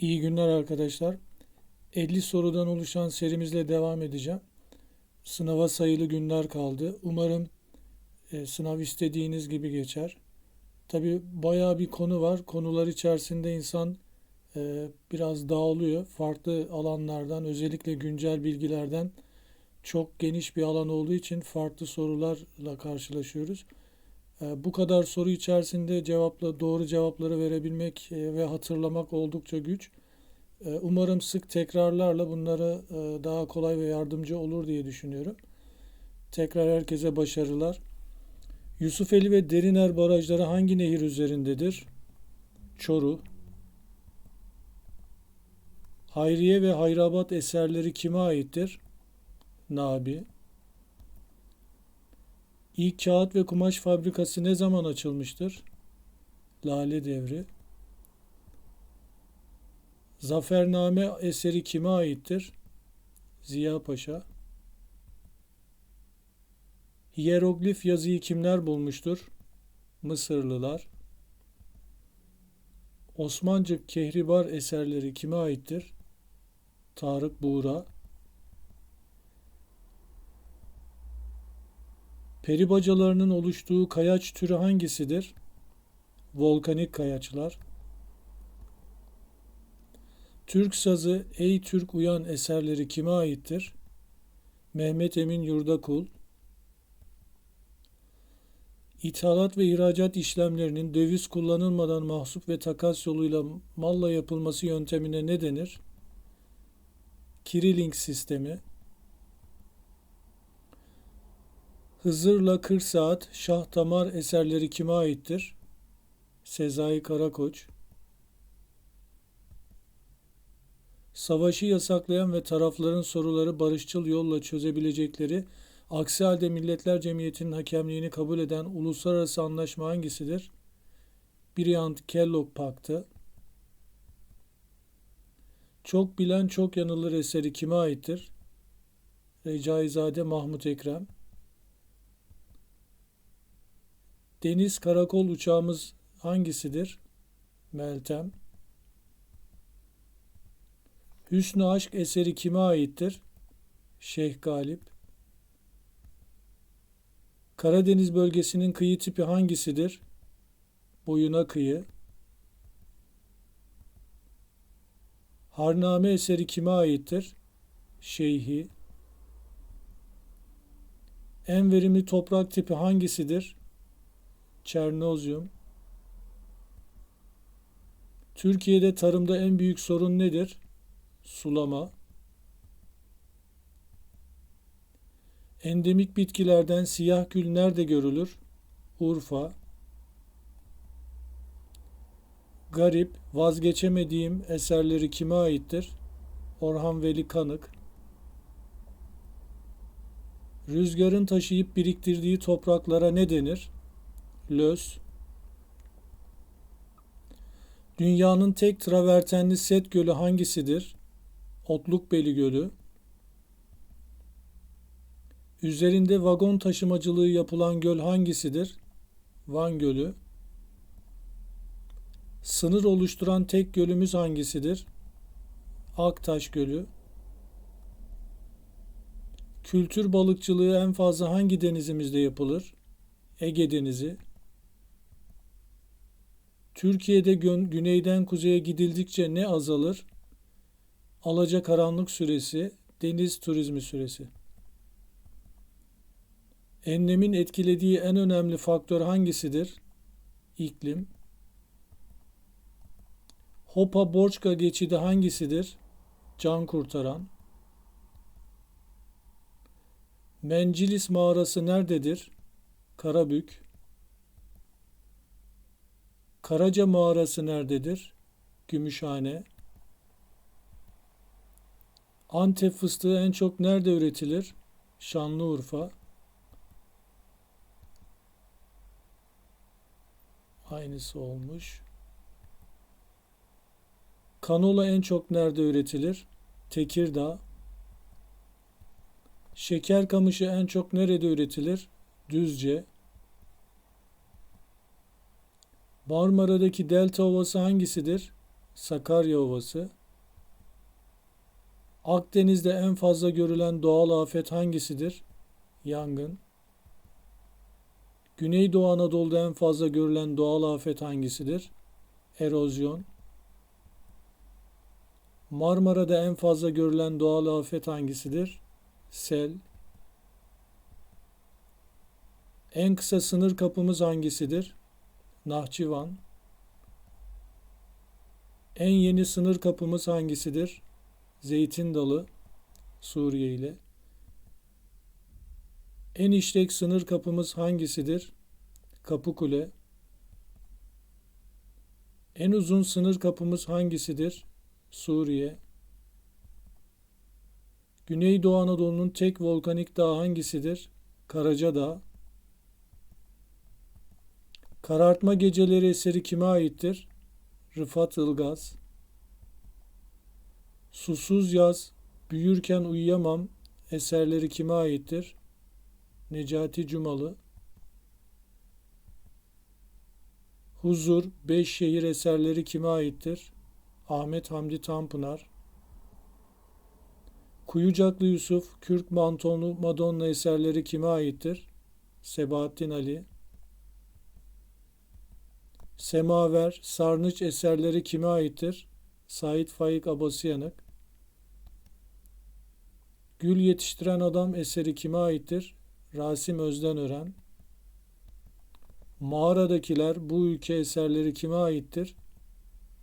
İyi günler arkadaşlar. 50 sorudan oluşan serimizle devam edeceğim. Sınava sayılı günler kaldı. Umarım e, sınav istediğiniz gibi geçer. Tabii bayağı bir konu var. Konular içerisinde insan e, biraz dağılıyor. Farklı alanlardan, özellikle güncel bilgilerden çok geniş bir alan olduğu için farklı sorularla karşılaşıyoruz. E, bu kadar soru içerisinde cevapla doğru cevapları verebilmek e, ve hatırlamak oldukça güç. E, umarım sık tekrarlarla bunlara e, daha kolay ve yardımcı olur diye düşünüyorum. Tekrar herkese başarılar. Yusufeli ve Deriner barajları hangi nehir üzerindedir? Çoru. Hayriye ve Hayrabat eserleri kime aittir? Nabi. İlk kağıt ve kumaş fabrikası ne zaman açılmıştır? Lale Devri. Zafername eseri kime aittir? Ziya Paşa. Hieroglif yazıyı kimler bulmuştur? Mısırlılar. Osmancık Kehribar eserleri kime aittir? Tarık Buğra. Peribacalarının oluştuğu kayaç türü hangisidir? Volkanik kayaçlar. Türk sazı Ey Türk Uyan eserleri kime aittir? Mehmet Emin Yurdakul. İthalat ve ihracat işlemlerinin döviz kullanılmadan mahsup ve takas yoluyla malla yapılması yöntemine ne denir? Kirilling sistemi. Hızır'la 40 Saat, Şah Damar eserleri kime aittir? Sezai Karakoç. Savaşı yasaklayan ve tarafların soruları barışçıl yolla çözebilecekleri, aksi halde Milletler Cemiyeti'nin hakemliğini kabul eden uluslararası anlaşma hangisidir? Briand-Kellogg Paktı. Çok bilen çok yanılır eseri kime aittir? Recaizade Mahmut Ekrem. Deniz karakol uçağımız hangisidir? Meltem. Hüsnü Aşk eseri kime aittir? Şeyh Galip. Karadeniz bölgesinin kıyı tipi hangisidir? Boyuna kıyı. Harname eseri kime aittir? Şeyhi. En verimli toprak tipi hangisidir? Çernozyum. Türkiye'de tarımda en büyük sorun nedir? Sulama. Endemik bitkilerden siyah gül nerede görülür? Urfa. Garip, vazgeçemediğim eserleri kime aittir? Orhan Veli Kanık. Rüzgarın taşıyıp biriktirdiği topraklara ne denir? Löz. Dünyanın tek travertenli set gölü hangisidir? Otlukbeli Gölü. Üzerinde vagon taşımacılığı yapılan göl hangisidir? Van Gölü. Sınır oluşturan tek gölümüz hangisidir? Aktaş Gölü. Kültür balıkçılığı en fazla hangi denizimizde yapılır? Ege Denizi. Türkiye'de güneyden kuzeye gidildikçe ne azalır? Alacakaranlık süresi, deniz turizmi süresi. Enlemin etkilediği en önemli faktör hangisidir? İklim. Hopa Borçka geçidi hangisidir? Can kurtaran. Mencilis mağarası nerededir? Karabük. Karaca mağarası nerededir? Gümüşhane. Antep fıstığı en çok nerede üretilir? Şanlıurfa. Aynısı olmuş. Kanola en çok nerede üretilir? Tekirdağ. Şeker kamışı en çok nerede üretilir? Düzce. Marmara'daki delta ovası hangisidir? Sakarya Ovası. Akdeniz'de en fazla görülen doğal afet hangisidir? Yangın. Güneydoğu Anadolu'da en fazla görülen doğal afet hangisidir? Erozyon. Marmara'da en fazla görülen doğal afet hangisidir? Sel. En kısa sınır kapımız hangisidir? Nahçıvan. En yeni sınır kapımız hangisidir? Zeytin Dalı, Suriye ile. En işlek sınır kapımız hangisidir? Kapıkule. En uzun sınır kapımız hangisidir? Suriye. Güneydoğu Anadolu'nun tek volkanik dağı hangisidir? Karacadağ. Karartma Geceleri eseri kime aittir? Rıfat Ilgaz. Susuz Yaz, Büyürken Uyuyamam eserleri kime aittir? Necati Cumalı. Huzur, Beş Şehir eserleri kime aittir? Ahmet Hamdi Tanpınar. Kuyucaklı Yusuf, Kürk Mantonlu Madonna eserleri kime aittir? Sebahattin Ali. Semaver, Sarnıç eserleri kime aittir? Sait Faik Abasıyanık. Gül Yetiştiren Adam eseri kime aittir? Rasim Özdenören. Mağaradakiler bu ülke eserleri kime aittir?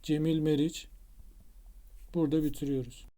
Cemil Meriç. Burada bitiriyoruz.